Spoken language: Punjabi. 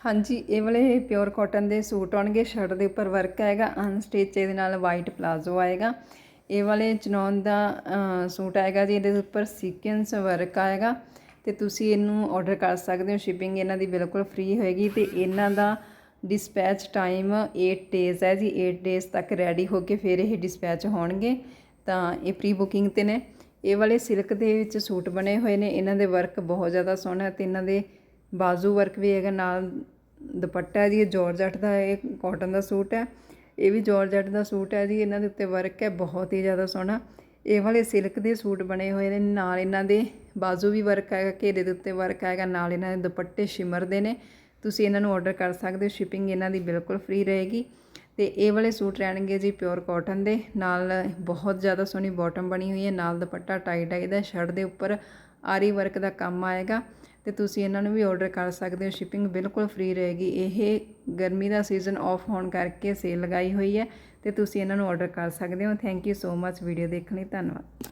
ਹਾਂਜੀ, ਇਹ ਵਾਲੇ ਪਿਓਰ ਕਾਟਨ ਦੇ ਸੂਟ ਆਉਣਗੇ ਸ਼ਰਟ ਦੇ ਉੱਪਰ ਵਰਕ ਆਏਗਾ ਅਨਸਟਿਚ ਇਹਦੇ ਨਾਲ ਵਾਈਟ ਪਲਾਜ਼ੋ ਆਏਗਾ। ਇਹ ਵਾਲੇ ਚਨੌਨ ਦਾ ਸੂਟ ਆਏਗਾ ਜੀ, ਇਹਦੇ ਉੱਪਰ ਸੀਕੁਐਂਸ ਵਰਕ ਆਏਗਾ। ਤੇ ਤੁਸੀਂ ਇਹਨੂੰ ਆਰਡਰ ਕਰ ਸਕਦੇ ਹੋ ਸ਼ਿਪਿੰਗ ਇਹਨਾਂ ਦੀ ਬਿਲਕੁਲ ਫ੍ਰੀ ਹੋਏਗੀ। ਤੇ ਇਹਨਾਂ ਦਾ ਡਿਸਪੈਚ ਟਾਈਮ 8 ਡੇਜ਼ ਹੈ ਜੀ 8 ਡੇਜ਼ ਤੱਕ ਰੈਡੀ ਹੋ ਕੇ ਫਿਰ ਇਹ ਡਿਸਪੈਚ ਹੋਣਗੇ। ਤਾਂ ਇਹ ਪ੍ਰੀ ਬੁਕਿੰਗ ਤੇ ਨੇ। ਇਹ ਵਾਲੇ ਸਿਲਕ ਦੇ ਵਿੱਚ ਸੂਟ ਬਣੇ ਹੋਏ ਨੇ, ਇਹਨਾਂ ਦੇ ਵਰਕ ਬਹੁਤ ਜ਼ਿਆਦਾ ਸੋਹਣਾ ਹੈ ਤੇ ਇਹਨਾਂ ਦੇ ਬਾਜ਼ੂ ਵਰਕ ਵੀ ਹੈਗਾ, ਨਾਲ ਦੁਪੱਟਾ ਜੀ ਇਹ ਜਾਰਜਟ ਦਾ ਇਹ ਕਾਟਨ ਦਾ ਸੂਟ ਹੈ। ਇਹ ਵੀ ਜਾਰਜਟ ਦਾ ਸੂਟ ਹੈ ਜੀ, ਇਹਨਾਂ ਦੇ ਉੱਤੇ ਵਰਕ ਹੈ, ਬਹੁਤ ਹੀ ਜ਼ਿਆਦਾ ਸੋਹਣਾ। ਇਹ ਵਾਲੇ ਸਿਲਕ ਦੇ ਸੂਟ ਬਣੇ ਹੋਏ ਨੇ, ਨਾਲ ਇਹਨਾਂ ਦੇ ਬਾਜ਼ੂ ਵੀ ਵਰਕ ਹੈਗਾ, ਘੇਰੇ ਦੇ ਉੱਤੇ ਵਰਕ ਹੈਗਾ, ਨਾਲ ਇਹਨਾਂ ਦੇ ਦੁਪੱਟੇ ਸ਼ਿਮਰ ਦੇ ਨੇ। ਤੁਸੀਂ ਇਹਨਾਂ ਨੂੰ ਆਰਡਰ ਕਰ ਸਕਦੇ ਹੋ ਸ਼ਿਪਿੰਗ ਇਹਨਾਂ ਦੀ ਬਿਲਕੁਲ ਫ੍ਰੀ ਰਹੇਗੀ। ਤੇ ਇਹ ਵਾਲੇ ਸੂਟ ਰਹਿਣਗੇ ਜੀ ਪਿਓਰ ਕਾਟਨ ਦੇ, ਨਾਲ ਬਹੁਤ ਜ਼ਿਆਦਾ ਸੋਹਣੀ ਬਾਟਮ ਬਣੀ ਹੋਈ ਹੈ, ਨਾਲ ਦੁਪੱਟਾ ਟਾਈ ਡਾਈ ਦਾ ਸ਼ਰਟ ਦੇ ਉੱਪਰ ਆਰੀ ਵਰਕ ਦਾ ਕੰਮ ਆਏਗਾ। ਤੇ ਤੁਸੀਂ ਇਹਨਾਂ ਨੂੰ ਵੀ ਆਰਡਰ ਕਰ ਸਕਦੇ ਹੋ। ਸ਼ਿਪਿੰਗ ਬਿਲਕੁਲ ਫ੍ਰੀ ਰਹੇਗੀ। ਇਹ ਗਰਮੀ ਦਾ ਸੀਜ਼ਨ ਆਫ ਹੋਣ ਕਰਕੇ ਸੇਲ ਲਗਾਈ ਹੋਈ ਹੈ ਤੇ ਤੁਸੀਂ ਇਹਨਾਂ ਨੂੰ ਆਰਡਰ ਕਰ ਸਕਦੇ ਹੋ। Thank you so much video ਦੇਖਣ ਲਈ ਧੰਨਵਾਦ।